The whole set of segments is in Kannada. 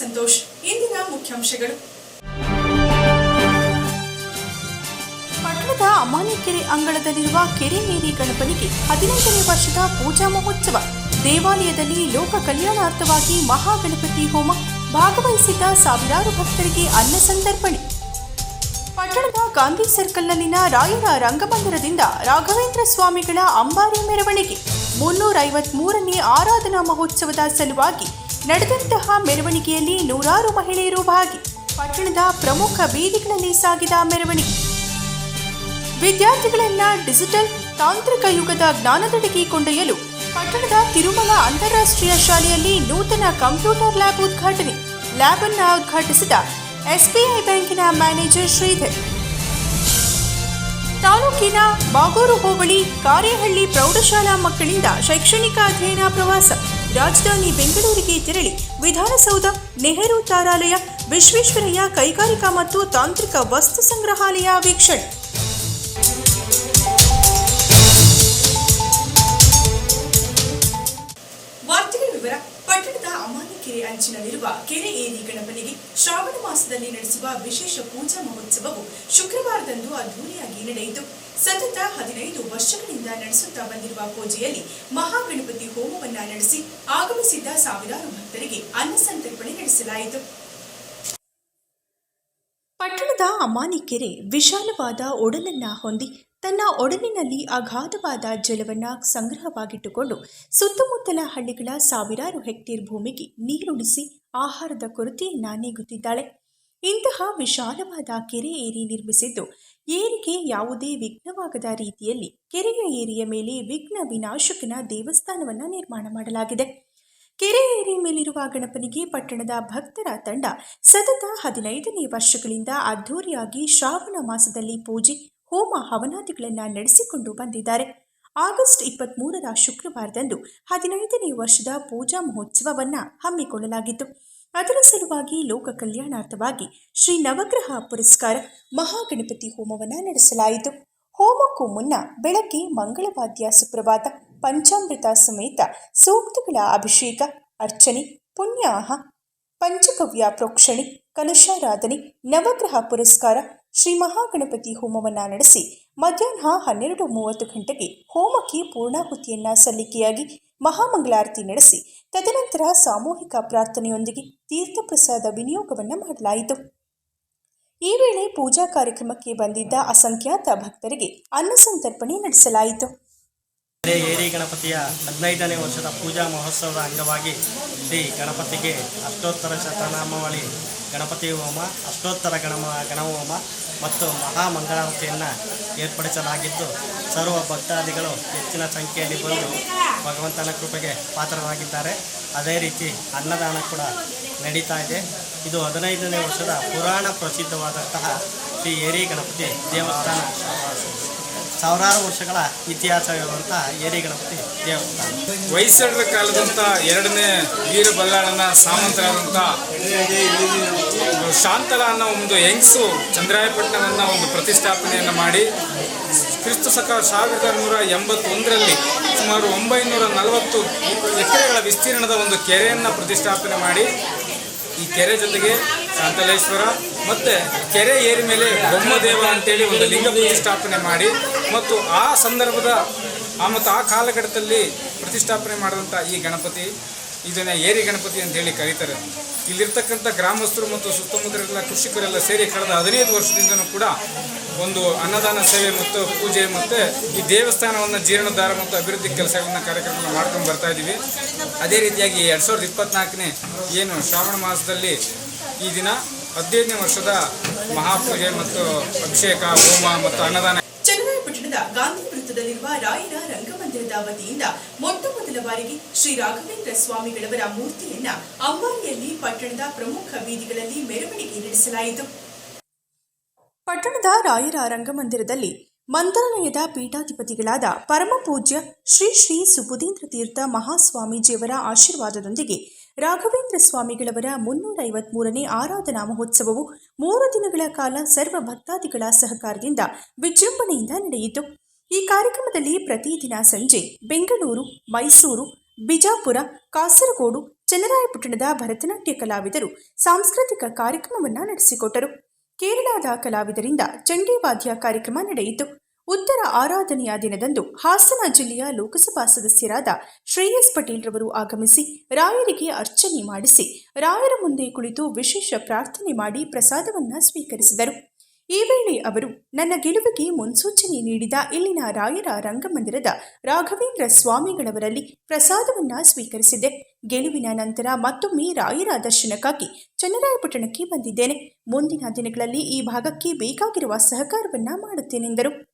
ಸಂತೋಷ್ ಇಂದಿನ ಮುಖ್ಯಾಂಶಗಳು. ಪಟ್ಟಣದ ಅಮಾನಿಕೆರೆ ಅಂಗಳದಲ್ಲಿರುವ ಕೆರೆ ನೀರಿ ಗಣಪನಿಗೆ ಹದಿನೆಂಟನೇ ವರ್ಷದ ಪೂಜಾ ಮಹೋತ್ಸವ. ದೇವಾಲಯದಲ್ಲಿ ಲೋಕ ಕಲ್ಯಾಣಾರ್ಥವಾಗಿ ಮಹಾಗಣಪತಿ ಹೋಮ ಭಾಗವಹಿಸಿದ್ದ ಸಾವಿರಾರು ಭಕ್ತರಿಗೆ ಅನ್ನ ಸಂತರ್ಪಣೆ. ಪಟ್ಟಣದ ಗಾಂಧಿ ಸರ್ಕಲ್ನಲ್ಲಿನ ರಾಯರ ರಂಗಮಂದಿರದಿಂದ ರಾಘವೇಂದ್ರ ಸ್ವಾಮಿಗಳ ಅಂಬಾರಿ ಮೆರವಣಿಗೆ. ಮುನ್ನೂರ ಐವತ್ಮೂರನೇ ಆರಾಧನಾ ಮಹೋತ್ಸವದ ಸಲುವಾಗಿ ನಡೆದಂತಹ ಮೆರವಣಿಗೆಯಲ್ಲಿ ನೂರಾರು ಮಹಿಳೆಯರು ಭಾಗಿ. ಪಟ್ಟಣದ ಪ್ರಮುಖ ಬೀದಿಗಳಲ್ಲಿ ಸಾಗಿದ ಮೆರವಣಿಗೆ. ವಿದ್ಯಾರ್ಥಿಗಳನ್ನ ಡಿಜಿಟಲ್ ತಾಂತ್ರಿಕ ಯುಗದ ಜ್ಞಾನದೊಡಗಿ ಕೊಂಡೊಯ್ಯಲು ಪಟ್ಟಣದ ತಿರುಮಲ ಅಂತಾರಾಷ್ಟ್ರೀಯ ಶಾಲೆಯಲ್ಲಿ ನೂತನ ಕಂಪ್ಯೂಟರ್ ಲ್ಯಾಬ್ ಉದ್ಘಾಟನೆ. ಲ್ಯಾಬ್ ಅನ್ನು ಉದ್ಘಾಟಿಸಿದ ಎಸ್ಬಿಐ ಬ್ಯಾಂಕಿನ ಮ್ಯಾನೇಜರ್ ಶ್ರೀಧರ್. ತಾಲೂಕಿನ ಬಾಗೂರು ಹೋಬಳಿ, ಕಾರೇಹಳ್ಳಿ ಪ್ರೌಢಶಾಲಾ ಮಕ್ಕಳಿಂದ ಶೈಕ್ಷಣಿಕ ಅಧ್ಯಯನ ಪ್ರವಾಸ. ರಾಜಧಾನಿ ಬೆಂಗಳೂರಿಗೆ ತೆರಳಿ ವಿಧಾನಸೌಧ ನೆಹರು ತಾರಾಲಯ ವಿಶ್ವೇಶ್ವರಯ್ಯ ಕೈಗಾರಿಕಾ ಮತ್ತು ತಾಂತ್ರಿಕ ವಸ್ತು ಸಂಗ್ರಹಾಲಯ ವೀಕ್ಷಣೆ. ಅಮಾನಿಕೆರೆ ಅಂಚಿನಲ್ಲಿರುವ ಕೆರೆ ಏರಿ ಗಣಪನಿಗೆ ಶ್ರಾವಣ ಮಾಸದಲ್ಲಿ ನಡೆಸುವ ವಿಶೇಷ ಪೂಜಾ ಮಹೋತ್ಸವವು ಶುಕ್ರವಾರದಂದು ಅದ್ಧೂರಿಯಾಗಿ ನಡೆಯಿತು. ಸತತ ಹದಿನೈದು ವರ್ಷಗಳಿಂದ ನಡೆಸುತ್ತಾ ಬಂದಿರುವ ಪೂಜೆಯಲ್ಲಿ ಮಹಾಗಣಪತಿ ಹೋಮವನ್ನ ನಡೆಸಿ ಆಗಮಿಸಿದ್ದ ಸಾವಿರಾರು ಭಕ್ತರಿಗೆ ಅನ್ನ ಸಂತರ್ಪಣೆ ನಡೆಸಲಾಯಿತು. ಪಟ್ಟಣದ ಅಮಾನಿಕೆರೆ ವಿಶಾಲವಾದ ಒಡಲನ್ನ ಹೊಂದಿ ತನ್ನ ಒಡಲಿನಲ್ಲಿ ಅಗಾಧವಾದ ಜಲವನ್ನ ಸಂಗ್ರಹವಾಗಿಟ್ಟುಕೊಂಡು ಸುತ್ತಮುತ್ತಲ ಹಳ್ಳಿಗಳ ಸಾವಿರಾರು ಹೆಕ್ಟೇರ್ ಭೂಮಿಗೆ ನೀರುಣಿಸಿ ಆಹಾರದ ಕೊರತೆಯನ್ನ ನೀಗುತ್ತಿದ್ದಾಳೆ. ಇಂತಹ ವಿಶಾಲವಾದ ಕೆರೆ ಏರಿ ನಿರ್ಮಿಸಿದ್ದು ಏರಿಗೆ ಯಾವುದೇ ವಿಘ್ನವಾಗದ ರೀತಿಯಲ್ಲಿ ಕೆರೆಯ ಏರಿಯ ಮೇಲೆ ವಿಘ್ನ ವಿನಾಶಕನ ದೇವಸ್ಥಾನವನ್ನ ನಿರ್ಮಾಣ ಮಾಡಲಾಗಿದೆ. ಕೆರೆ ಏರಿ ಮೇಲಿರುವ ಗಣಪನಿಗೆ ಪಟ್ಟಣದ ಭಕ್ತರ ತಂಡ ಸತತ ಹದಿನೈದನೇ ವರ್ಷಗಳಿಂದ ಅದ್ಧೂರಿಯಾಗಿ ಶ್ರಾವಣ ಮಾಸದಲ್ಲಿ ಪೂಜೆ ಹೋಮ ಹವನಾದಿಗಳನ್ನು ನಡೆಸಿಕೊಂಡು ಬಂದಿದ್ದಾರೆ. ಆಗಸ್ಟ್ ಇಪ್ಪತ್ತ್ಮೂರರ ಶುಕ್ರವಾರದಂದು ಹದಿನೈದನೇ ವರ್ಷದ ಪೂಜಾ ಮಹೋತ್ಸವವನ್ನು ಹಮ್ಮಿಕೊಳ್ಳಲಾಗಿತ್ತು. ಅದರ ಸಲುವಾಗಿ ಲೋಕ ಕಲ್ಯಾಣಾರ್ಥವಾಗಿ ಶ್ರೀ ನವಗ್ರಹ ಪುರಸ್ಕಾರ ಮಹಾಗಣಪತಿ ಹೋಮವನ್ನು ನಡೆಸಲಾಯಿತು. ಹೋಮಕ್ಕೂ ಮುನ್ನ ಬೆಳಗ್ಗೆ ಮಂಗಳವಾದ್ಯ ಸುಪ್ರಭಾತ, ಪಂಚಾಮೃತ ಸಮೇತ ಸೂಕ್ತಗಳ ಅಭಿಷೇಕ, ಅರ್ಚನೆ, ಪುಣ್ಯಾಹ ಪಂಚಕವ್ಯ ಪ್ರೋಕ್ಷಣೆ, ಕಲಶಾರಾಧನೆ, ನವಗ್ರಹ ಪುರಸ್ಕಾರ ಶ್ರೀ ಮಹಾಗಣಪತಿ ಹೋಮವನ್ನ ನಡೆಸಿ ಮಧ್ಯಾಹ್ನ ಹನ್ನೆರಡು ಮೂವತ್ತು ಗಂಟೆಗೆ ಹೋಮಕ್ಕೆ ಪೂರ್ಣಾಹುತಿಯನ್ನ ಸಲ್ಲಿಕೆಯಾಗಿ ಮಹಾಮಂಗಳಾರತಿ ನಡೆಸಿ, ತದನಂತರ ಸಾಮೂಹಿಕ ಪ್ರಾರ್ಥನೆಯೊಂದಿಗೆ ತೀರ್ಥಪ್ರಸಾದ ವಿನಿಯೋಗವನ್ನು ಮಾಡಲಾಯಿತು. ಈ ವೇಳೆ ಪೂಜಾ ಕಾರ್ಯಕ್ರಮಕ್ಕೆ ಬಂದಿದ್ದ ಅಸಂಖ್ಯಾತ ಭಕ್ತರಿಗೆ ಅನ್ನ ಸಂತರ್ಪಣೆ ನಡೆಸಲಾಯಿತು. ಏರಿ ಗಣಪತಿಯ ಹದಿನೈದನೇ ವರ್ಷದ ಪೂಜಾ ಮಹೋತ್ಸವದ ಅಂಗವಾಗಿ ಶ್ರೀ ಗಣಪತಿಗೆ ಅಷ್ಟೋತ್ತರ ಶತನಾಮಾವಳಿ ಗಣಪತಿ ಹೋಮ, ಅಷ್ಟೋತ್ತರ ಗಣಮ ಗಣಹೋಮ ಮತ್ತು ಮಹಾಮಂಗಳಾರತಿಯನ್ನು ಏರ್ಪಡಿಸಲಾಗಿದ್ದು ಸರ್ವ ಭಕ್ತಾದಿಗಳು ಹೆಚ್ಚಿನ ಸಂಖ್ಯೆಯಲ್ಲಿ ಬಂದು ಭಗವಂತನ ಕೃಪೆಗೆ ಪಾತ್ರರಾಗಿದ್ದಾರೆ. ಅದೇ ರೀತಿ ಅನ್ನದಾನ ಕೂಡ ನಡೀತಾ ಇದೆ. ಇದು ಹದಿನೈದನೇ ವರ್ಷದ ಪುರಾಣ ಪ್ರಸಿದ್ಧವಾದಂತಹ ಶ್ರೀ ಏರಿ ಗಣಪತಿ ದೇವಸ್ಥಾನ. ಸಾವಿರಾರು ವರ್ಷಗಳ ಇತಿಹಾಸವಿರುವಂತಹ ಏರಿ ಗಣಪತಿ ದೇವಸ್ಥಾನ. ಹೊಯ್ಸಳರ ಕಾಲದಂತ ಎರಡನೇ ವೀರ ಬಲ್ಲಾಳನ ಸಾಮಂತರಾದಂಥ ಶಾಂತಲ ಅನ್ನೋ ಒಂದು ಹೆಂಗಸು ಚಂದ್ರಾಯಪಟ್ಟಣವನ್ನು ಒಂದು ಪ್ರತಿಷ್ಠಾಪನೆಯನ್ನು ಮಾಡಿ, ಕ್ರಿಸ್ತ ಸಕ ಸಾವಿರದ ನೂರ ಎಂಬತ್ತೊಂದರಲ್ಲಿ ಸುಮಾರು ಒಂಬೈನೂರ ನಲವತ್ತು ಎಕರೆಗಳ ವಿಸ್ತೀರ್ಣದ ಒಂದು ಕೆರೆಯನ್ನು ಪ್ರತಿಷ್ಠಾಪನೆ ಮಾಡಿ, ಈ ಕೆರೆ ಜೊತೆಗೆ ಶಾಂತಲೇಶ್ವರ ಮತ್ತು ಕೆರೆ ಏರಿ ಮೇಲೆ ಬ್ರಹ್ಮದೇವ ಅಂತೇಳಿ ಒಂದು ಲಿಂಗ ಪ್ರತಿಷ್ಠಾಪನೆ ಮಾಡಿ ಮತ್ತು ಆ ಸಂದರ್ಭದ, ಆ ಮತ್ತು ಆ ಕಾಲಘಟ್ಟದಲ್ಲಿ ಪ್ರತಿಷ್ಠಾಪನೆ ಮಾಡಿದಂಥ ಈ ಗಣಪತಿ, ಇದನ್ನು ಏರಿ ಗಣಪತಿ ಅಂತ ಹೇಳಿ ಕರೀತಾರೆ. ಇಲ್ಲಿರ್ತಕ್ಕಂಥ ಗ್ರಾಮಸ್ಥರು ಮತ್ತು ಸುತ್ತಮುತ್ತಲೆಲ್ಲ ಕೃಷಿಕರೆಲ್ಲ ಸೇರಿ ಕಳೆದ ಹದಿನೈದು ವರ್ಷದಿಂದಲೂ ಕೂಡ ಒಂದು ಅನ್ನದಾನ ಸೇವೆ ಮತ್ತು ಪೂಜೆ ಮತ್ತು ಈ ದೇವಸ್ಥಾನವನ್ನು ಜೀರ್ಣೋದ್ಧಾರ ಮತ್ತು ಅಭಿವೃದ್ಧಿ ಕೆಲಸಗಳನ್ನ ಕಾರ್ಯಕ್ರಮ ಮಾಡ್ಕೊಂಡು ಬರ್ತಾ ಇದ್ದೀವಿ. ಅದೇ ರೀತಿಯಾಗಿ ಎರಡು ಸಾವಿರದ ಇಪ್ಪತ್ನಾಲ್ಕನೇ ಏನು ಶ್ರಾವಣ ಮಾಸದಲ್ಲಿ ಈ ದಿನ ಹದಿನೈದನೇ ವರ್ಷದ ಮಹಾಪೂಜೆ ಮತ್ತು ಅಭಿಷೇಕ, ಹೋಮ ಮತ್ತು ಅನ್ನದಾನ ಚನ್ನರಾಯಪಟ್ಟಣದ ಗಾಂಧಿ ವೃತ್ತದಲ್ಲಿರುವ ರಾಯರ ರಂಗಮಂದಿರದ ವತಿಯಿಂದ ಮೊಟ್ಟ ಮೊದಲ ಬಾರಿಗೆ ಶ್ರೀ ರಾಘವೇಂದ್ರ ಸ್ವಾಮಿಗಳವರ ಮೂರ್ತಿಯನ್ನ ಅಂಬಾರಿಯಲ್ಲಿ ಪಟ್ಟಣದ ಪ್ರಮುಖ ಬೀದಿಗಳಲ್ಲಿ ಮೆರವಣಿಗೆ ನಡೆಸಲಾಯಿತು. ಪಟ್ಟಣದ ರಾಯರ ರಂಗಮಂದಿರದಲ್ಲಿ ಮಂತ್ರಾಲಯದ ಪೀಠಾಧಿಪತಿಗಳಾದ ಪರಮಪೂಜ್ಯ ಶ್ರೀ ಶ್ರೀ ಸುಬುಧೀಂದ್ರ ತೀರ್ಥ ಮಹಾಸ್ವಾಮೀಜಿಯವರ ಆಶೀರ್ವಾದದೊಂದಿಗೆ ರಾಘವೇಂದ್ರ ಸ್ವಾಮಿಗಳವರ ಮುನ್ನೂರ ಐವತ್ಮೂರನೇ ಆರಾಧನಾ ಮಹೋತ್ಸವವು ಮೂರು ದಿನಗಳ ಕಾಲ ಸರ್ವ ಭಕ್ತಾದಿಗಳ ಸಹಕಾರದಿಂದ ವಿಜೃಂಭಣೆಯಿಂದ ನಡೆಯಿತು. ಈ ಕಾರ್ಯಕ್ರಮದಲ್ಲಿ ಪ್ರತಿದಿನ ಸಂಜೆ ಬೆಂಗಳೂರು, ಮೈಸೂರು, ಬಿಜಾಪುರ, ಕಾಸರಗೋಡು, ಚನ್ನರಾಯಪಟ್ಟಣದ ಭರತನಾಟ್ಯ ಕಲಾವಿದರು ಸಾಂಸ್ಕೃತಿಕ ಕಾರ್ಯಕ್ರಮವನ್ನು ನಡೆಸಿಕೊಟ್ಟರು. ಕೇರಳದ ಕಲಾವಿದರಿಂದ ಚಂಡೀವಾದ್ಯ ಕಾರ್ಯಕ್ರಮ ನಡೆಯಿತು. ಉತ್ತರ ಆರಾಧನೆಯ ದಿನದಂದು ಹಾಸನ ಜಿಲ್ಲೆಯ ಲೋಕಸಭಾ ಸದಸ್ಯರಾದ ಶ್ರೇಯಸ್ ಪಟೇಲ್ ರವರು ಆಗಮಿಸಿ ರಾಯರಿಗೆ ಅರ್ಚನೆ ಮಾಡಿಸಿ ರಾಯರ ಮುಂದೆ ಕುಳಿತು ವಿಶೇಷ ಪ್ರಾರ್ಥನೆ ಮಾಡಿ ಪ್ರಸಾದವನ್ನ ಸ್ವೀಕರಿಸಿದರು. ಈ ವೇಳೆ ಅವರು, ನನ್ನ ಗೆಲುವಿಗೆ ಮುನ್ಸೂಚನೆ ನೀಡಿದ ಇಲ್ಲಿನ ರಾಯರ ರಂಗಮಂದಿರದ ರಾಘವೇಂದ್ರ ಸ್ವಾಮಿಗಳವರಲ್ಲಿ ಪ್ರಸಾದವನ್ನ ಸ್ವೀಕರಿಸಿದೆ. ಗೆಲುವಿನ ನಂತರ ಮತ್ತೊಮ್ಮೆ ರಾಯರ ದರ್ಶನಕ್ಕಾಗಿ ಚನ್ನರಾಯಪಟ್ಟಣಕ್ಕೆ ಬಂದಿದ್ದೇನೆ. ಮುಂದಿನ ದಿನಗಳಲ್ಲಿ ಈ ಭಾಗಕ್ಕೆ ಬೇಕಾಗಿರುವ ಸಹಕಾರವನ್ನ ಮಾಡುತ್ತೇನೆಂದರು.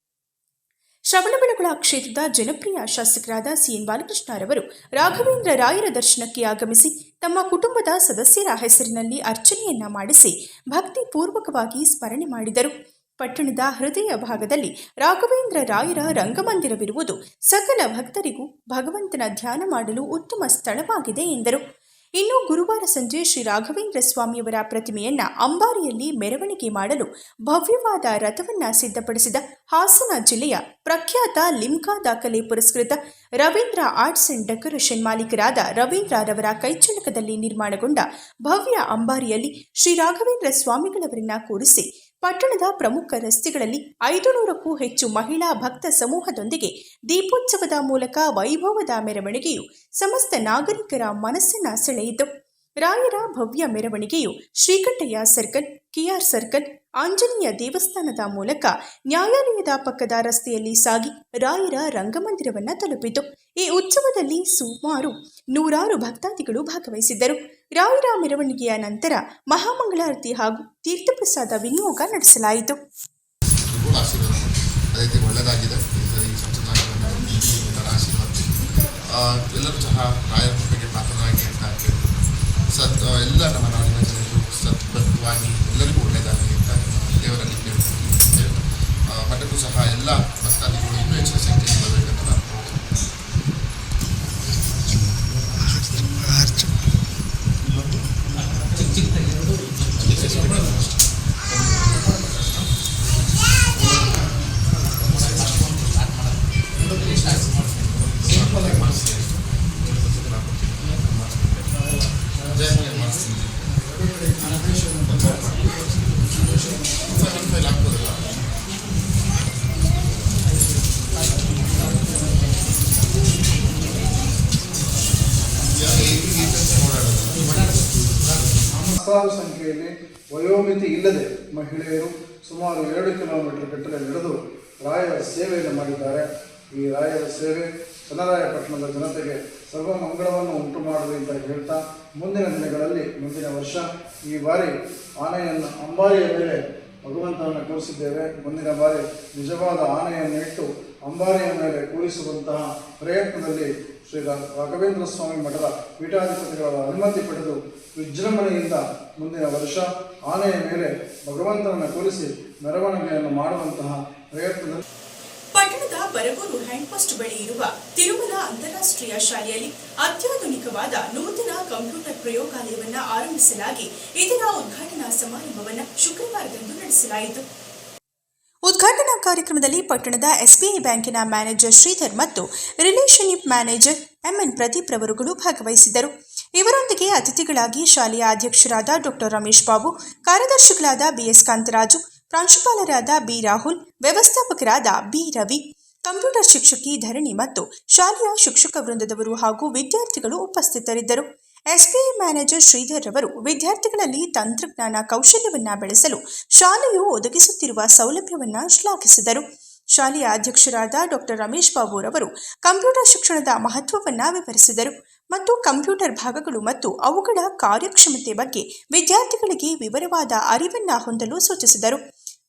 ಶ್ರವಣಬೆಳಗೊಳ ಕ್ಷೇತ್ರದ ಜನಪ್ರಿಯ ಶಾಸಕರಾದ ಸಿಎನ್ ಬಾಲಕೃಷ್ಣರವರು ರಾಘವೇಂದ್ರ ರಾಯರ ದರ್ಶನಕ್ಕೆ ಆಗಮಿಸಿ ತಮ್ಮ ಕುಟುಂಬದ ಸದಸ್ಯರ ಹೆಸರಿನಲ್ಲಿ ಅರ್ಚನೆಯನ್ನ ಮಾಡಿಸಿ ಭಕ್ತಿಪೂರ್ವಕವಾಗಿ ಸ್ಮರಣೆ ಮಾಡಿದರು. ಪಟ್ಟಣದ ಹೃದಯ ಭಾಗದಲ್ಲಿ ರಾಘವೇಂದ್ರ ರಾಯರ ರಂಗಮಂದಿರವಿರುವುದು ಸಕಲ ಭಕ್ತರಿಗೂ ಭಗವಂತನ ಧ್ಯಾನ ಮಾಡಲು ಉತ್ತಮ ಸ್ಥಳವಾಗಿದೆ ಎಂದರು. ಇನ್ನು ಗುರುವಾರ ಸಂಜೆ ಶ್ರೀ ರಾಘವೇಂದ್ರ ಸ್ವಾಮಿಯವರ ಪ್ರತಿಮೆಯನ್ನ ಅಂಬಾರಿಯಲ್ಲಿ ಮೆರವಣಿಗೆ ಮಾಡಲು ಭವ್ಯವಾದ ರಥವನ್ನ ಸಿದ್ಧಪಡಿಸಿದ ಹಾಸನ ಜಿಲ್ಲೆಯ ಪ್ರಖ್ಯಾತ ಲಿಮ್ಕಾ ದಾಖಲೆ ಪುರಸ್ಕೃತ ರವೀಂದ್ರ ಆರ್ಟ್ಸ್ ಅಂಡ್ ಡೆಕೋರೇಷನ್ ಮಾಲೀಕರಾದ ರವೀಂದ್ರ ರವರ ಕೈಚಳಕದಲ್ಲಿ ನಿರ್ಮಾಣಗೊಂಡ ಭವ್ಯ ಅಂಬಾರಿಯಲ್ಲಿ ಶ್ರೀ ರಾಘವೇಂದ್ರ ಸ್ವಾಮಿಗಳವರನ್ನ ಕೂರಿಸಿ ಪಟ್ಟಣದ ಪ್ರಮುಖ ರಸ್ತೆಗಳಲ್ಲಿ ಐದು ನೂರಕ್ಕೂ ಹೆಚ್ಚು ಮಹಿಳಾ ಭಕ್ತ ಸಮೂಹದೊಂದಿಗೆ ದೀಪೋತ್ಸವದ ಮೂಲಕ ವೈಭವದ ಮೆರವಣಿಗೆಯು ಸಮಸ್ತ ನಾಗರಿಕರ ಮನಸ್ಸನ್ನ ಸೆಳೆಯಿತು. ರಾಯರ ಭವ್ಯ ಮೆರವಣಿಗೆಯು Srikantaiah circle KR circle Anjaneya ದೇವಸ್ಥಾನದ ಮೂಲಕ ನ್ಯಾಯಾಲಯದ ಪಕ್ಕದ ರಸ್ತೆಯಲ್ಲಿ ಸಾಗಿ ರಾಯರ ರಂಗಮಂದಿರವನ್ನು ತಲುಪಿತು. ಈ ಉತ್ಸವದಲ್ಲಿ ಸುಮಾರು ನೂರಾರು ಭಕ್ತಾದಿಗಳು ಭಾಗವಹಿಸಿದ್ದರು. ರಾಯರ ಮೆರವಣಿಗೆಯ ನಂತರ ಮಹಾಮಂಗಳಾರತಿ ಹಾಗೂ ತೀರ್ಥಪ್ರಸಾದ ವಿನಿಯೋಗ ನಡೆಸಲಾಯಿತು. ಎಲ್ಲರೂ ಸಹ ರಾಯರ ಬಗ್ಗೆ ಅಂತ ಸತ್, ಎಲ್ಲ ನಮ್ಮ ನಾಡಿನ ಜನರು ಎಲ್ಲರಿಗೂ ಒಳ್ಳೆಯದಾಗಲಿ ದೇವರಲ್ಲಿ ಆ, ಮಠಕ್ಕೂ ಸಹ ಎಲ್ಲ ಭಕ್ತಾದಿಗಳು ಇನ್ನೂ ಹೆಚ್ಚಿನ ಸಂಖ್ಯೆಯಲ್ಲಿ ಬರಬೇಕಂತ ನಾನು ಕೋರ್ತೀನಿ. ಇಲ್ಲದೆ ಮಹಿಳೆಯರು ಸುಮಾರು ಎರಡು ಕಿಲೋಮೀಟರ್ ಗಟ್ಟಲೆ ನಡೆದು ರಾಯರ ಸೇವೆಯನ್ನು ಮಾಡಿದ್ದಾರೆ. ಈ ರಾಯರ ಸೇವೆ ಚನ್ನರಾಯಪಟ್ಟಣದ ಜನತೆಗೆ ಸರ್ವ ಮಂಗಳವನ್ನು ಉಂಟು ಮಾಡಲಿ ಅಂತ ಹೇಳ್ತಾ ಮುಂದಿನ ದಿನಗಳಲ್ಲಿ, ಮುಂದಿನ ವರ್ಷ ಈ ಬಾರಿ ಆನೆಯನ್ನು ಅಂಬಾರಿಯ ಮೇಲೆ ಭಗವಂತನನ್ನು ಕೂರಿಸಿದ್ದೇವೆ. ಮುಂದಿನ ಬಾರಿ ನಿಜವಾದ ಆನೆಯನ್ನು ಇಟ್ಟು ಅಂಬಾರಿಯ ಮೇಲೆ ಕೂರಿಸುವಂತಹ ಪ್ರಯತ್ನದಲ್ಲಿ ಶ್ರೀ ರಾಘವೇಂದ್ರ ಸ್ವಾಮಿ ಮಠದ ಪೀಠಾಧಿಪತಿಗಳ ಅನುಮತಿ ಪಡೆದು ವಿಜೃಂಭಣೆಯಿಂದ ಮುಂದಿನ ವರ್ಷ ಆನೆಯ ಮೇಲೆ ಭಗವಂತನನ್ನು ಕೂರಿಸಿ ಮೆರವಣಿಗೆಯನ್ನು ಮಾಡುವಂತಹ ಪ್ರಯತ್ನದಲ್ಲಿ ಪಟ್ಟಣದ ಬರಗೂರು ಹ್ಯಾಂಡ್ ಪೋಸ್ಟ್ ಬಳಿ ಇರುವ ತಿರುಮಲ ಅಂತಾರಾಷ್ಟ್ರೀಯ ಶಾಲೆಯಲ್ಲಿ ಅತ್ಯಾಧುನಿಕವಾದ ನೂತನ ಕಂಪ್ಯೂಟರ್ ಪ್ರಯೋಗಾಲಯವನ್ನು ಆರಂಭಿಸಲಾಗಿ ಇದರ ಉದ್ಘಾಟನಾ ಸಮಾರಂಭವನ್ನು ಶುಕ್ರವಾರದಂದು ನಡೆಸಲಾಯಿತು. ಉದ್ಘಾಟನಾ ಕಾರ್ಯಕ್ರಮದಲ್ಲಿ ಪಟ್ಟಣದ ಎಸ್ಬಿಐ ಬ್ಯಾಂಕಿನ ಮ್ಯಾನೇಜರ್ ಶ್ರೀಧರ್ ಮತ್ತು ರಿಲೇಷನ್ಶಿಪ್ ಮ್ಯಾನೇಜರ್ ಎಂಎನ್ ಪ್ರದೀಪ್ ರವರುಗಳು ಭಾಗವಹಿಸಿದ್ದರು ಇವರೊಂದಿಗೆ ಅತಿಥಿಗಳಾಗಿ ಶಾಲೆಯ ಅಧ್ಯಕ್ಷರಾದ ಡಾಕ್ಟರ್ ರಮೇಶ್ ಬಾಬು, ಕಾರ್ಯದರ್ಶಿಗಳಾದ ಬಿಎಸ್ ಕಾಂತರಾಜು, ಪ್ರಾಂಶುಪಾಲರಾದ ಬಿ ರಾಹುಲ್, ವ್ಯವಸ್ಥಾಪಕರಾದ ಬಿ ರವಿ, ಕಂಪ್ಯೂಟರ್ ಶಿಕ್ಷಕಿ ಧರಣಿ ಮತ್ತು ಶಾಲೆಯ ಶಿಕ್ಷಕ ವೃಂದದವರು ಹಾಗೂ ವಿದ್ಯಾರ್ಥಿಗಳು ಉಪಸ್ಥಿತರಿದ್ದರು. ಎಸ್ಬಿಐ ಮ್ಯಾನೇಜರ್ ಶ್ರೀಧರ್ ರವರು ವಿದ್ಯಾರ್ಥಿಗಳಲ್ಲಿ ತಂತ್ರಜ್ಞಾನ ಕೌಶಲ್ಯವನ್ನು ಬೆಳೆಸಲು ಶಾಲೆಯು ಒದಗಿಸುತ್ತಿರುವ ಸೌಲಭ್ಯವನ್ನು ಶ್ಲಾಘಿಸಿದರು. ಶಾಲೆಯ ಅಧ್ಯಕ್ಷರಾದ ಡಾಕ್ಟರ್ ರಮೇಶ್ ಬಾಬು ರವರು ಕಂಪ್ಯೂಟರ್ ಶಿಕ್ಷಣದ ಮಹತ್ವವನ್ನು ವಿವರಿಸಿದರು ಮತ್ತು ಕಂಪ್ಯೂಟರ್ ಭಾಗಗಳು ಮತ್ತು ಅವುಗಳ ಕಾರ್ಯಕ್ಷಮತೆ ಬಗ್ಗೆ ವಿದ್ಯಾರ್ಥಿಗಳಿಗೆ ವಿವರವಾದ ಅರಿವನ್ನು ಹೊಂದಲು ಸೂಚಿಸಿದರು.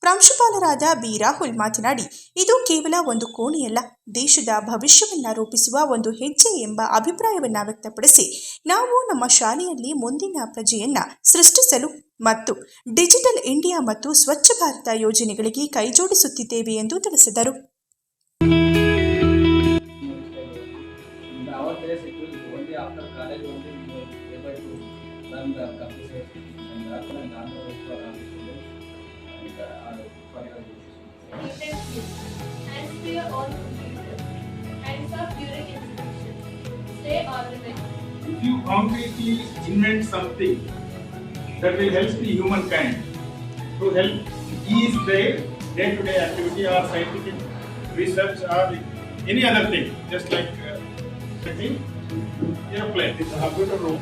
ಪ್ರಾಂಶುಪಾಲರಾದ ಬಿ ರಾಹುಲ್ ಮಾತನಾಡಿ, ಇದು ಕೇವಲ ಒಂದು ಕೋಣೆಯಲ್ಲ. ದೇಶದ ಭವಿಷ್ಯವನ್ನು ರೂಪಿಸುವ ಒಂದು ಹೆಜ್ಜೆ ಎಂಬ ಅಭಿಪ್ರಾಯವನ್ನು ವ್ಯಕ್ತಪಡಿಸಿ, ನಾವು ನಮ್ಮ ಶಾಲೆಯಲ್ಲಿ ಮುಂದಿನ ಪ್ರಜೆಯನ್ನು ಸೃಷ್ಟಿಸಲು ಮತ್ತು ಡಿಜಿಟಲ್ ಇಂಡಿಯಾ ಮತ್ತು ಸ್ವಚ್ಛ ಭಾರತ ಯೋಜನೆಗಳಿಗೆ ಕೈಜೋಡಿಸುತ್ತಿದ್ದೇವೆ ಎಂದು ತಿಳಿಸಿದರು. If you concretely invent something that will help the humankind to help ease their day-to-day activity or scientific research or any other thing, just like uh, setting airplane. This computer room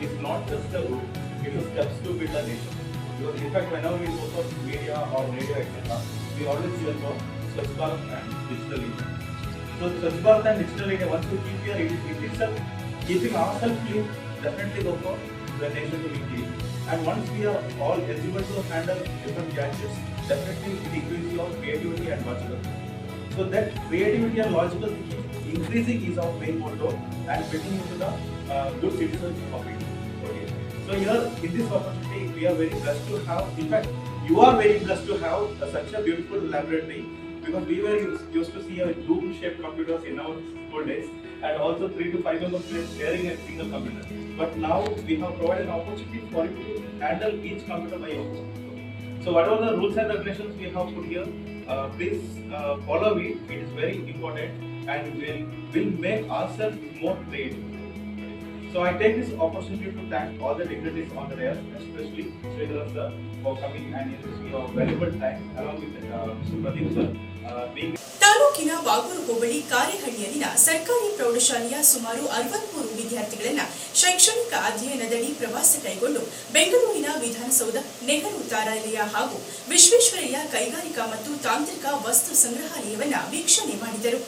is not just a room, it is steps to build a nation. Because in fact, whenever we go for media or radio, etc., we always hear about Swachh and digital. So Swachh Bharat and digital India, once you keep your it, it itself, keeping ourselves clean, definitely go for the nation to be clean. And once we are all eligible to handle different gadgets, definitely it increases your creativity and logical thinking. So that creativity and logical thinking increasing is our main motto and fitting into the uh, good citizens of India. Okay. So here in this opportunity, we are very blessed to have. In fact, you are very blessed to have such a beautiful laboratory because we were used, used to see a dome-shaped computers in our school days and also three to five members sharing a single computer. But now we have provided an opportunity for you to handle each computer by yourself. So whatever the rules and regulations we have put here, uh, please uh, follow it. It is very important and will will make ourselves more creative. So I take this opportunity to thank all the dignitaries on the air, especially Sridhar sir for coming and investing your valuable time along with uh, Mr. Pradeep sir ತಾಲೂಕಿನ ವಾಗೂರು ಹೋಬಳಿ ಕಾರೆಹಳ್ಳಿಯಲ್ಲಿನ ಸರ್ಕಾರಿ ಪ್ರೌಢಶಾಲೆಯ ಸುಮಾರು ಅರವತ್ಮೂರು ವಿದ್ಯಾರ್ಥಿಗಳನ್ನ ಶೈಕ್ಷಣಿಕ ಅಧ್ಯಯನದಡಿ ಪ್ರವಾಸ ಕೈಗೊಂಡು ಬೆಂಗಳೂರಿನ ವಿಧಾನಸೌಧ ನೆಹರು ತಾರಾಲಯ ಹಾಗೂ ವಿಶ್ವೇಶ್ವರಯ್ಯ ಕೈಗಾರಿಕಾ ಮತ್ತು ತಾಂತ್ರಿಕ ವಸ್ತು ಸಂಗ್ರಹಾಲಯವನ್ನು ವೀಕ್ಷಣೆ ಮಾಡಿದರು.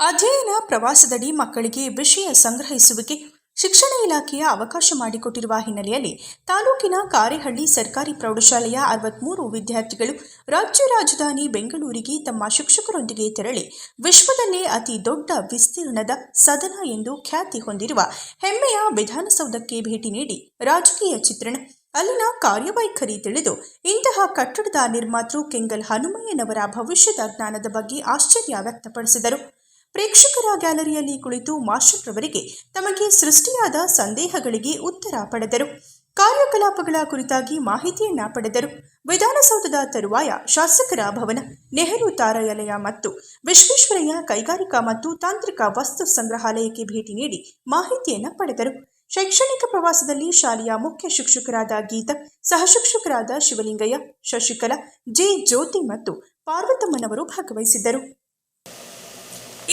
ಅಧ್ಯಯನ ಪ್ರವಾಸದಡಿ ಮಕ್ಕಳಿಗೆ ವಿಷಯ ಸಂಗ್ರಹಿಸುವಿಕೆ ಶಿಕ್ಷಣ ಇಲಾಖೆಯ ಅವಕಾಶ ಮಾಡಿಕೊಟ್ಟಿರುವ ಹಿನ್ನೆಲೆಯಲ್ಲಿ ತಾಲೂಕಿನ ಕಾರೆಹಳ್ಳಿ ಸರ್ಕಾರಿ ಪ್ರೌಢಶಾಲೆಯ ಅರವತ್ಮೂರು ವಿದ್ಯಾರ್ಥಿಗಳು ರಾಜ್ಯ ರಾಜಧಾನಿ ಬೆಂಗಳೂರಿಗೆ ತಮ್ಮ ಶಿಕ್ಷಕರೊಂದಿಗೆ ತೆರಳಿ ವಿಶ್ವದಲ್ಲೇ ಅತಿ ದೊಡ್ಡ ವಿಸ್ತೀರ್ಣದ ಸದನ ಎಂದು ಖ್ಯಾತಿ ಹೊಂದಿರುವ ಹೆಮ್ಮೆಯ ವಿಧಾನಸೌಧಕ್ಕೆ ಭೇಟಿ ನೀಡಿ ರಾಜಕೀಯ ಚಿತ್ರಣ. ಅಲ್ಲಿನ ಕಾರ್ಯವೈಖರಿ ತಿಳಿದು ಇಂತಹ ಕಟ್ಟಡದ ನಿರ್ಮಾತೃ ಕೆಂಗಲ್ ಹನುಮಯ್ಯನವರ ಭವಿಷ್ಯದ ಜ್ಞಾನದ ಬಗ್ಗೆ ಆಶ್ಚರ್ಯ ವ್ಯಕ್ತಪಡಿಸಿದರು. ಪ್ರೇಕ್ಷಕರ ಗ್ಯಾಲರಿಯಲ್ಲಿ ಕುಳಿತು ಮಾಸ್ಟರ್ರವರಿಗೆ ತಮಗೆ ಸೃಷ್ಟಿಯಾದ ಸಂದೇಹಗಳಿಗೆ ಉತ್ತರ ಪಡೆದರು. ಕಾರ್ಯಕಲಾಪಗಳ ಕುರಿತಾಗಿ ಮಾಹಿತಿಯನ್ನ ಪಡೆದರು. ವಿಧಾನಸೌಧದ ತರುವಾಯ ಶಾಸಕರ ಭವನ, ನೆಹರು ತಾರಾಲಯ ಮತ್ತು ವಿಶ್ವೇಶ್ವರಯ್ಯ ಕೈಗಾರಿಕಾ ಮತ್ತು ತಾಂತ್ರಿಕ ವಸ್ತು ಸಂಗ್ರಹಾಲಯಕ್ಕೆ ಭೇಟಿ ನೀಡಿ ಮಾಹಿತಿಯನ್ನ ಪಡೆದರು. ಶೈಕ್ಷಣಿಕ ಪ್ರವಾಸದಲ್ಲಿ ಶಾಲೆಯ ಮುಖ್ಯ ಶಿಕ್ಷಕರಾದ ಗೀತಾ, ಸಹಶಿಕ್ಷಕರಾದ ಶಿವಲಿಂಗಯ್ಯ, ಶಶಿಕಲಾ, ಜೆ. ಜ್ಯೋತಿ ಮತ್ತು ಪಾರ್ವತಮ್ಮನವರು ಭಾಗವಹಿಸಿದ್ದರು.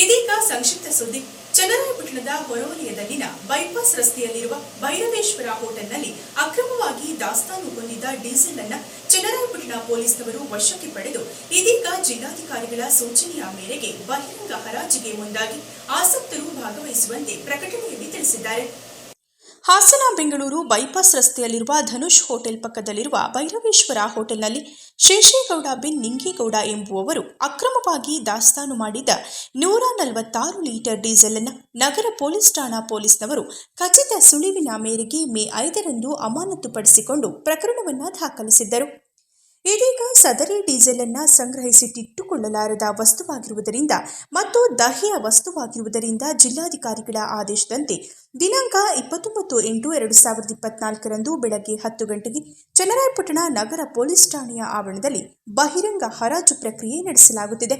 ಇದೀಗ ಸಂಕ್ಷಿಪ್ತ ಸುದ್ದಿ. ಚನ್ನರಾಯಪಟ್ಟಣದ ಹೊರವಲಯದಲ್ಲಿನ ಬೈಪಾಸ್ ರಸ್ತೆಯಲ್ಲಿರುವ ಭೈರವೇಶ್ವರ ಹೋಟೆಲ್ನಲ್ಲಿ ಅಕ್ರಮವಾಗಿ ದಾಸ್ತಾನು ಹೊಂದಿದ್ದ ಡೀಸೆಲ್ ಅನ್ನ ಚನ್ನರಾಯಪಟ್ಟಣ ಪೊಲೀಸ್ನವರು ವಶಕ್ಕೆ ಪಡೆದು ಇದೀಗ ಜಿಲ್ಲಾಧಿಕಾರಿಗಳ ಸೂಚನೆಯ ಮೇರೆಗೆ ಬಹಿರಂಗ ಹರಾಜಿಗೆ ಮುಂದಾಗಿ ಆಸಕ್ತರು ಭಾಗವಹಿಸುವಂತೆ ಪ್ರಕಟಣೆಯಲ್ಲಿ ತಿಳಿಸಿದ್ದಾರೆ. ಹಾಸನ ಬೆಂಗಳೂರು ಬೈಪಾಸ್ ರಸ್ತೆಯಲ್ಲಿರುವ ಧನುಷ್ ಹೋಟೆಲ್ ಪಕ್ಕದಲ್ಲಿರುವ ಭೈರವೇಶ್ವರ ಹೋಟೆಲ್ನಲ್ಲಿ ಶೇಷೇಗೌಡ ಬಿನ್ ನಿಂಗೇಗೌಡ ಎಂಬುವವರು ಅಕ್ರಮವಾಗಿ ದಾಸ್ತಾನು ಮಾಡಿದ್ದ ನೂರ ನಲವತ್ತಾರು ಲೀಟರ್ ಡೀಸೆಲ್ ಅನ್ನು ನಗರ ಪೊಲೀಸ್ ಠಾಣಾ ಪೊಲೀಸ್ನವರು ಖಚಿತ ಸುಳಿವಿನ ಮೇರೆಗೆ ಮೇ ಐದರಂದು ಅಮಾನತುಪಡಿಸಿಕೊಂಡು ಪ್ರಕರಣವನ್ನು ದಾಖಲಿಸಿದ್ದರು. ಇದೀಗ ಸದರಿ ಡೀಸೆಲ್ ಅನ್ನ ಸಂಗ್ರಹಿಸಿಟ್ಟಿಟ್ಟುಕೊಳ್ಳಲಾರದ ವಸ್ತುವಾಗಿರುವುದರಿಂದ ಮತ್ತು ದಹಿಯ ವಸ್ತುವಾಗಿರುವುದರಿಂದ ಜಿಲ್ಲಾಧಿಕಾರಿಗಳ ಆದೇಶದಂತೆ ದಿನಾಂಕ ಇಪ್ಪತ್ತೊಂಬತ್ತು ಎಂಟು ಎರಡು ಸಾವಿರದ ಇಪ್ಪತ್ನಾಲ್ಕರಂದು ಬೆಳಗ್ಗೆ ಹತ್ತು ಗಂಟೆಗೆ ಚನ್ನರಾಯಪಟ್ಟಣ ನಗರ ಪೊಲೀಸ್ ಠಾಣೆಯ ಆವರಣದಲ್ಲಿ ಬಹಿರಂಗ ಹರಾಜು ಪ್ರಕ್ರಿಯೆ ನಡೆಸಲಾಗುತ್ತಿದೆ.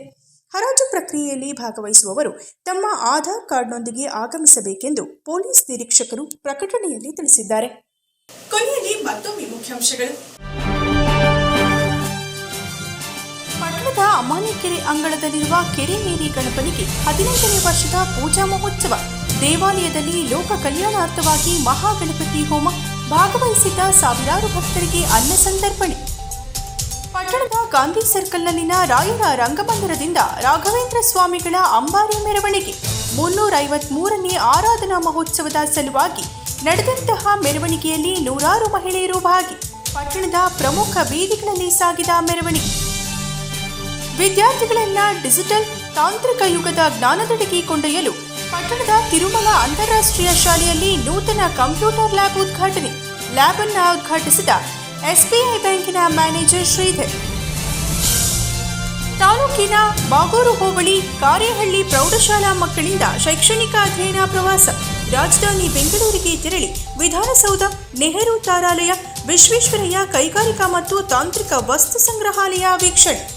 ಹರಾಜು ಪ್ರಕ್ರಿಯೆಯಲ್ಲಿ ಭಾಗವಹಿಸುವವರು ತಮ್ಮ ಆಧಾರ್ ಕಾರ್ಡ್ನೊಂದಿಗೆ ಆಗಮಿಸಬೇಕೆಂದು ಪೊಲೀಸ್ ನಿರೀಕ್ಷಕರು ಪ್ರಕಟಣೆಯಲ್ಲಿ ತಿಳಿಸಿದ್ದಾರೆ. ಕೊನೆಯಲ್ಲಿ ಮತ್ತೊಮ್ಮೆ ಮುಖ್ಯಾಂಶಗಳು. ಪಟ್ಟಣದ ಅಮಾನಿಕೆರೆ ಅಂಗಳದಲ್ಲಿರುವ ಕೆರೆಮೇರಿ ಗಣಪನಿಗೆ ಹದಿನೈದನೇ ವರ್ಷದ ಪೂಜಾ ಮಹೋತ್ಸವ. ದೇವಾಲಯದಲ್ಲಿ ಲೋಕ ಕಲ್ಯಾಣಾರ್ಥವಾಗಿ ಮಹಾಗಣಪತಿ ಹೋಮ ಭಾಗವಹಿಸಿದ್ದ ಸಾವಿರಾರು ಭಕ್ತರಿಗೆ ಅನ್ನ ಸಂತರ್ಪಣೆ. ಪಟ್ಟಣದ ಗಾಂಧಿ ಸರ್ಕಲ್ನಲ್ಲಿನ ರಾಯರ ರಂಗಮಂದಿರದಿಂದ ರಾಘವೇಂದ್ರ ಸ್ವಾಮಿಗಳ ಅಂಬಾರಿ ಮೆರವಣಿಗೆ. ಮುನ್ನೂರ ಐವತ್ಮೂರನೇ ಆರಾಧನಾ ಮಹೋತ್ಸವದ ಸಲುವಾಗಿ ನಡೆದಂತಹ ಮೆರವಣಿಗೆಯಲ್ಲಿ ನೂರಾರು ಮಹಿಳೆಯರು ಭಾಗಿ. ಪಟ್ಟಣದ ಪ್ರಮುಖ ಬೀದಿಗಳಲ್ಲಿ ಸಾಗಿದ ಮೆರವಣಿಗೆ. ವಿದ್ಯಾರ್ಥಿಗಳನ್ನ ಡಿಜಿಟಲ್ ತಾಂತ್ರಿಕ ಯುಗದ ಜ್ಞಾನದೆಡೆಗೆ ಕೊಂಡೊಯ್ಯಲು ಪಟ್ಟಣದ ತಿರುಮಲ ಅಂತಾರಾಷ್ಟ್ರೀಯ ಶಾಲೆಯಲ್ಲಿ ನೂತನ ಕಂಪ್ಯೂಟರ್ ಲ್ಯಾಬ್ ಉದ್ಘಾಟನೆ. ಲ್ಯಾಬ್ ಅನ್ನ ಉದ್ಘಾಟಿಸಿದ ಎಸ್ಬಿಐ ಬ್ಯಾಂಕಿನ ಮ್ಯಾನೇಜರ್ ಶ್ರೀಧರ್. ತಾಲೂಕಿನ ಬಾಗೂರು ಹೋಬಳಿ ಕಾರೇಹಳ್ಳಿ ಪ್ರೌಢಶಾಲಾ ಮಕ್ಕಳಿಂದ ಶೈಕ್ಷಣಿಕ ಅಧ್ಯಯನ ಪ್ರವಾಸ. ರಾಜಧಾನಿ ಬೆಂಗಳೂರಿಗೆ ತೆರಳಿ ವಿಧಾನಸೌಧ, ನೆಹರು ತಾರಾಲಯ, ವಿಶ್ವೇಶ್ವರಯ್ಯ ಕೈಗಾರಿಕಾ ಮತ್ತು ತಾಂತ್ರಿಕ ವಸ್ತು ಸಂಗ್ರಹಾಲಯ ವೀಕ್ಷಣೆ.